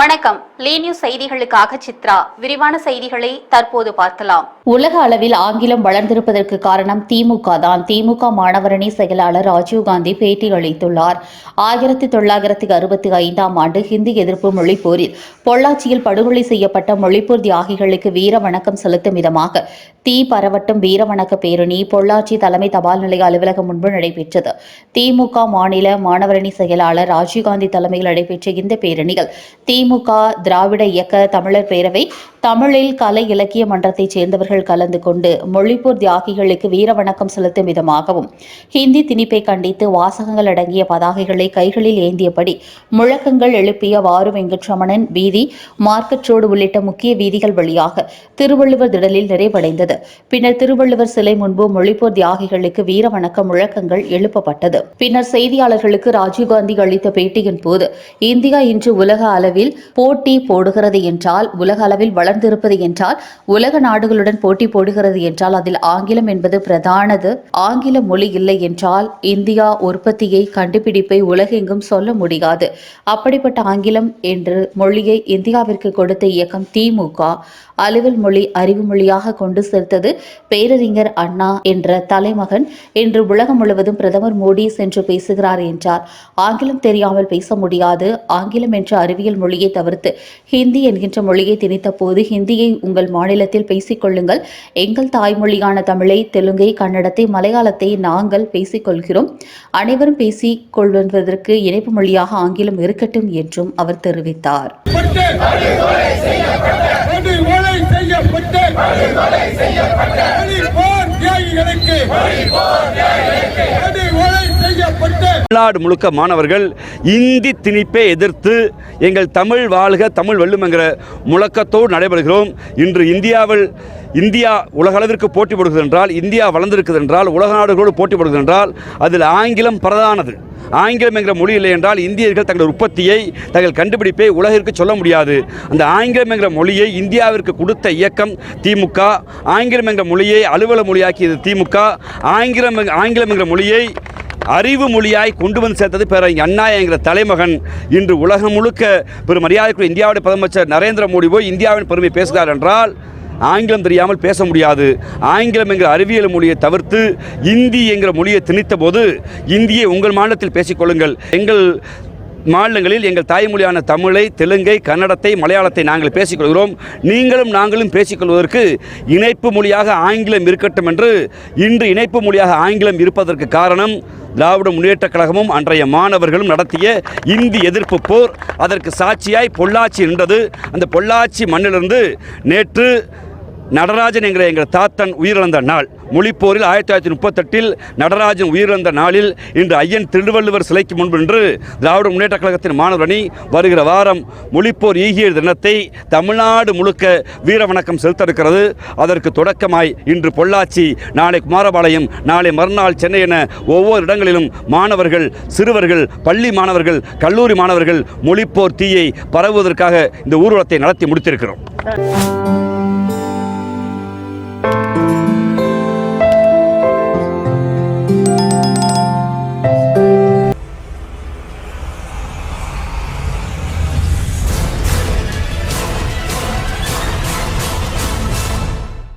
வணக்கம். லீநியூஸ் செய்திகளுக்காக சித்ரா. விரிவான செய்திகளை தற்போது பார்க்கலாம். உலக அளவில் ஆங்கிலம் வளர்ந்திருப்பதற்கு காரணம் திமுக தான். திமுக மாணவரணி செயலாளர் ராஜீவ்காந்தி பேட்டி அளித்துள்ளார். ஆயிரத்தி தொள்ளாயிரத்தி அறுபத்தி ஐந்தாம் ஆண்டு ஹிந்தி எதிர்ப்பு மொழிப்போரில் பொள்ளாச்சியில் படுகொலை செய்யப்பட்ட மொழிப்போர் தியாகிகளுக்கு வீர வணக்கம் செலுத்தும் விதமாக தீ பரவட்டும் வீர வணக்க பேரணி பொள்ளாச்சி தலைமை தபால் நிலைய அலுவலகம் முன்பு நடைபெற்றது. திமுக மாநில மாணவரணி செயலாளர் ராஜீவ்காந்தி தலைமையில் நடைபெற்ற இந்த பேரணியில் திமுக திராவிட இயக்க தமிழர் பேரவை தமிழில் கலை இலக்கிய மன்றத்தைச் சேர்ந்தவர்கள் கலந்து கொண்டு மொழிப்பூர் தியாகிகளுக்கு வீர வணக்கம் செலுத்தும் விதமாகவும் ஹிந்தி திணிப்பை கண்டித்து வாசகங்கள் அடங்கிய பதாகைகளை கைகளில் ஏந்தியபடி முழக்கங்கள் எழுப்பிய வாரு வெங்கட்ரமணன் வீதி மார்க்கெட் ரோடு உள்ளிட்ட முக்கிய வீதிகள் வழியாக திருவள்ளுவர் திடலில் நிறைவடைந்தது. பின்னர் திருவள்ளுவர் சிலை முன்பு மொழிப்பூர் தியாகிகளுக்கு வீர வணக்க முழக்கங்கள் எழுப்பப்பட்டது. பின்னர் செய்தியாளர்களுக்கு ராஜீவ்காந்தி அளித்த பேட்டியின் போது இந்தியா இன்று உலக அளவில் போட்டி போடுகிறது என்றால் உலக அளவில் வளர்ந்திருப்பது என்றால் உலக நாடுகளுடன் போட்டி போடுகிறது என்றால் அதில் ஆங்கிலம் என்பது பிரதானது. ஆங்கில மொழி இல்லை என்றால் இந்தியா உற்பத்தியை கண்டுபிடிப்பை உலகெங்கும் சொல்ல முடியாது. அப்படிப்பட்ட ஆங்கிலம் என்று மொழியை இந்தியாவிற்கு கொடுத்த இயக்கம் திமுக அலுவல் மொழி அறிவு மொழியாக கொண்டு சேர்த்தது பேரறிஞர் அண்ணா என்ற தலைமகன். இன்று உலகம் முழுவதும் பிரதமர் மோடி சென்று பேசுகிறார் என்றார். ஆங்கிலம் தெரியாமல் பேச முடியாது. ஆங்கிலம் என்ற அறிவியல் மொழியை தவிர்த்து ஹிந்தி என்கின்ற மொழியை திணித்த போது ஹிந்தியை உங்கள் மாநிலத்தில் பேசிக்கொள்ளுங்கள் எங்கள் தாய்மொழியான தமிழை தெலுங்கை கன்னடத்தை மலையாளத்தை நாங்கள் பேசிக்கொள்கிறோம் அனைவரும் பேசிக் கொள்வதற்கு இணைப்பு மொழியாக ஆங்கிலம் இருக்கட்டும் என்றும் அவர் தெரிவித்தார் பட்டு பழிபோர் தியாகிகளுக்கு படுகொலை செய்யப்பட்டு தமிழ்நாடு முழுக்க மாணவர்கள் இந்தி திணிப்பை எதிர்த்து எங்கள் தமிழ் வாழ்க தமிழ் வெல்லும் முழக்கத்தோடு நடைபெறுகிறோம். இன்று இந்தியாவில் இந்தியா உலகளவிற்கு போட்டி போடுகிறது என்றால் இந்தியா வளர்ந்திருக்கிறது என்றால் உலக நாடுகளோடு போட்டி போடுகிறது என்றால் அதில் ஆங்கிலம் பிரதானது. ஆங்கிலம் என்கிற மொழி இல்லை என்றால் இந்தியர்கள் தங்கள் உற்பத்தியை தங்கள் கண்டுபிடிப்பை உலகிற்கு சொல்ல முடியாது. அந்த ஆங்கிலம் என்கிற மொழியை இந்தியாவிற்கு கொடுத்த இயக்கம் திமுக. ஆங்கிலம் என்கிற மொழியை அலுவல மொழியாக்கியது திமுக. ஆங்கிலம் ஆங்கிலம் என்கிற மொழியை அறிவு மொழியாய் கொண்டு வந்து சேர்த்தது பேரறிஞர் அண்ணா என்கிற தலைமகன். இன்று உலகம் முழுக்க பெரும் மரியாதைக்குரிய இந்தியாவுடைய பிரதமர் நரேந்திர மோடி போய் இந்தியாவின் பெருமை பேசுகிறார் என்றால் ஆங்கிலம் தெரியாமல் பேச முடியாது. ஆங்கிலம் என்கிற அறிவியல் மொழியை தவிர்த்து இந்தி என்கிற மொழியை திணித்த போது இந்தியை உங்கள் மாநிலத்தில் பேசிக்கொள்ளுங்கள் எங்கள் மாநிலங்களில் எங்கள் தாய்மொழியான தமிழை தெலுங்கை கன்னடத்தை மலையாளத்தை நாங்கள் பேசிக்கொள்கிறோம் நீங்களும் நாங்களும் பேசிக்கொள்வதற்கு இணைப்பு மொழியாக ஆங்கிலம் இருக்கட்டும் என்று இன்று இணைப்பு மொழியாக ஆங்கிலம் இருப்பதற்கு காரணம் திராவிட முன்னேற்றக் கழகமும் அன்றைய மாணவர்களும் நடத்திய இந்தி எதிர்ப்பு போர் அதற்கு சாட்சியாய் பொள்ளாச்சி நின்றது. அந்த பொள்ளாச்சி மண்ணிலிருந்து நேற்று நடராஜன் என்கிற எங்கள் தாத்தன் உயிரிழந்த நாள். மொழிப்போரில் ஆயிரத்தி தொள்ளாயிரத்தி முப்பத்தெட்டில் நடராஜன் உயிரிழந்த நாளில் இன்று ஐயன் திருவள்ளுவர் சிலைக்கு முன்பு நின்று திராவிட முன்னேற்றக் கழகத்தின் மாணவரணி வருகிற வாரம் மொழிப்போர் ஈகிய தினத்தை தமிழ்நாடு முழுக்க வீர வணக்கம் செலுத்த இருக்கிறது அதற்கு தொடக்கமாய் இன்று பொள்ளாச்சி நாளை குமாரபாளையம் நாளை மறுநாள் சென்னை என ஒவ்வொரு இடங்களிலும் மாணவர்கள் சிறுவர்கள் பள்ளி மாணவர்கள் கல்லூரி மாணவர்கள் மொழிப்போர் தீயை பரவுவதற்காக இந்த ஊர்வலத்தை நடத்தி முடித்திருக்கிறோம்.